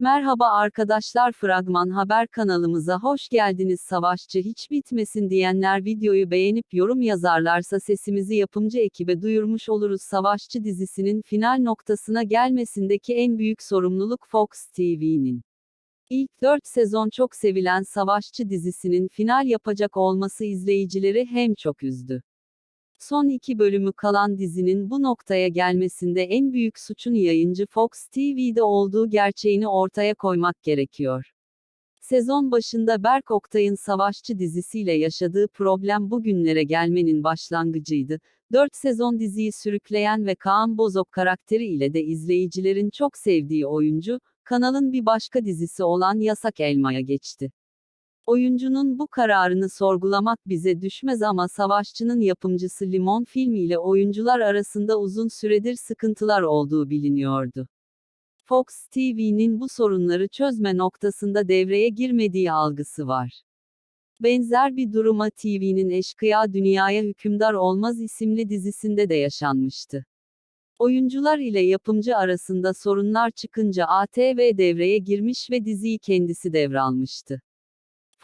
Merhaba arkadaşlar Fragman Haber kanalımıza hoş geldiniz. Savaşçı hiç bitmesin diyenler videoyu beğenip yorum yazarlarsa sesimizi yapımcı ekibe duyurmuş oluruz. Savaşçı dizisinin final noktasına gelmesindeki en büyük sorumluluk Fox TV'nin. İlk 4 sezon çok sevilen Savaşçı dizisinin final yapacak olması izleyicileri hem çok üzdü. Son iki bölümü kalan dizinin bu noktaya gelmesinde en büyük suçun yayıncı Fox TV'de olduğu gerçeğini ortaya koymak gerekiyor. Sezon başında Berk Oktay'ın Savaşçı dizisiyle yaşadığı problem bugünlere gelmenin başlangıcıydı. 4 sezon diziyi sürükleyen ve Kaan Bozok karakteri ile de izleyicilerin çok sevdiği oyuncu, kanalın bir başka dizisi olan Yasak Elma'ya geçti. Oyuncunun bu kararını sorgulamak bize düşmez ama Savaşçı'nın yapımcısı Limon Film ile oyuncular arasında uzun süredir sıkıntılar olduğu biliniyordu. Fox TV'nin bu sorunları çözme noktasında devreye girmediği algısı var. Benzer bir duruma TV'nin Eşkıya Dünyaya Hükümdar Olmaz isimli dizisinde de yaşanmıştı. Oyuncular ile yapımcı arasında sorunlar çıkınca ATV devreye girmiş ve diziyi kendisi devralmıştı.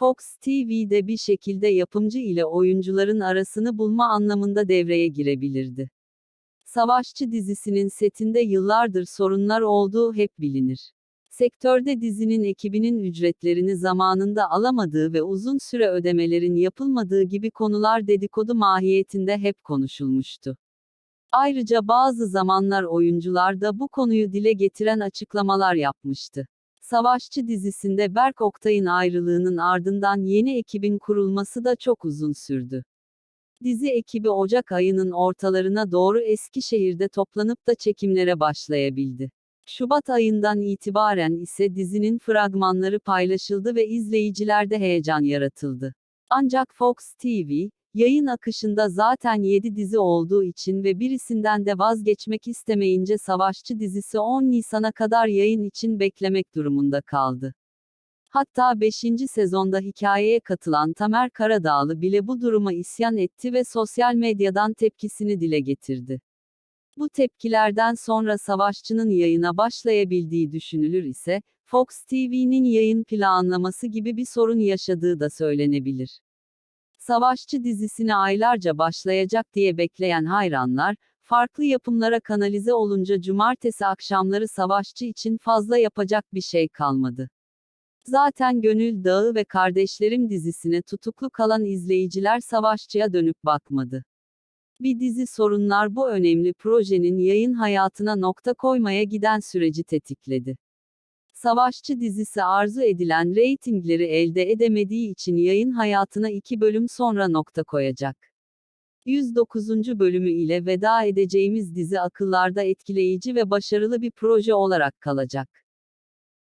Fox TV'de bir şekilde yapımcı ile oyuncuların arasını bulma anlamında devreye girebilirdi. Savaşçı dizisinin setinde yıllardır sorunlar olduğu hep bilinir. Sektörde dizinin ekibinin ücretlerini zamanında alamadığı ve uzun süre ödemelerin yapılmadığı gibi konular dedikodu mahiyetinde hep konuşulmuştu. Ayrıca bazı zamanlar oyuncular da bu konuyu dile getiren açıklamalar yapmıştı. Savaşçı dizisinde Berk Oktay'ın ayrılığının ardından yeni ekibin kurulması da çok uzun sürdü. Dizi ekibi Ocak ayının ortalarına doğru Eskişehir'de toplanıp da çekimlere başlayabildi. Şubat ayından itibaren ise dizinin fragmanları paylaşıldı ve izleyicilerde heyecan yaratıldı. Ancak Fox TV, Yayın akışında zaten 7 dizi olduğu için ve birisinden de vazgeçmek istemeyince Savaşçı dizisi 10 Nisan'a kadar yayın için beklemek durumunda kaldı. Hatta 5. sezonda hikayeye katılan Tamer Karadağlı bile bu duruma isyan etti ve sosyal medyadan tepkisini dile getirdi. Bu tepkilerden sonra Savaşçı'nın yayına başlayabildiği düşünülür ise, Fox TV'nin yayın planlaması gibi bir sorun yaşadığı da söylenebilir. Savaşçı dizisine aylarca başlayacak diye bekleyen hayranlar, farklı yapımlara kanalize olunca cumartesi akşamları Savaşçı için fazla yapacak bir şey kalmadı. Zaten Gönül Dağı ve Kardeşlerim dizisine tutuklu kalan izleyiciler Savaşçı'ya dönüp bakmadı. Bir dizi sorunlar bu önemli projenin yayın hayatına nokta koymaya giden süreci tetikledi. Savaşçı dizisi arzu edilen reytingleri elde edemediği için yayın hayatına iki bölüm sonra nokta koyacak. 109. bölümü ile veda edeceğimiz dizi akıllarda etkileyici ve başarılı bir proje olarak kalacak.